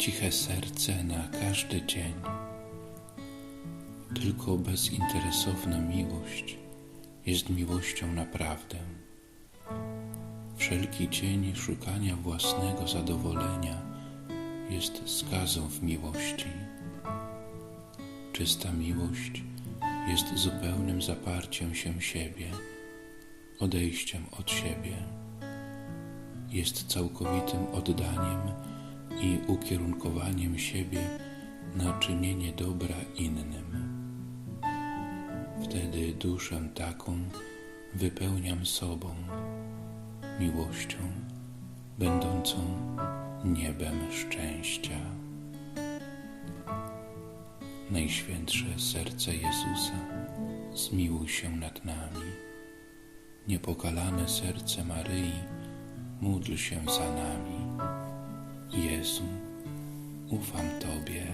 ciche serce na każdy dzień. Tylko bezinteresowna miłość jest miłością naprawdę. Wszelki cień szukania własnego zadowolenia jest skazą w miłości. Czysta miłość jest zupełnym zaparciem się siebie, odejściem od siebie. Jest całkowitym oddaniem i ukierunkowaniem siebie na czynienie dobra innym. Wtedy duszę taką wypełniam sobą, miłością, będącą niebem szczęścia. Najświętsze serce Jezusa, zmiłuj się nad nami. Niepokalane serce Maryi, módl się za nami. Jezu, ufam Tobie.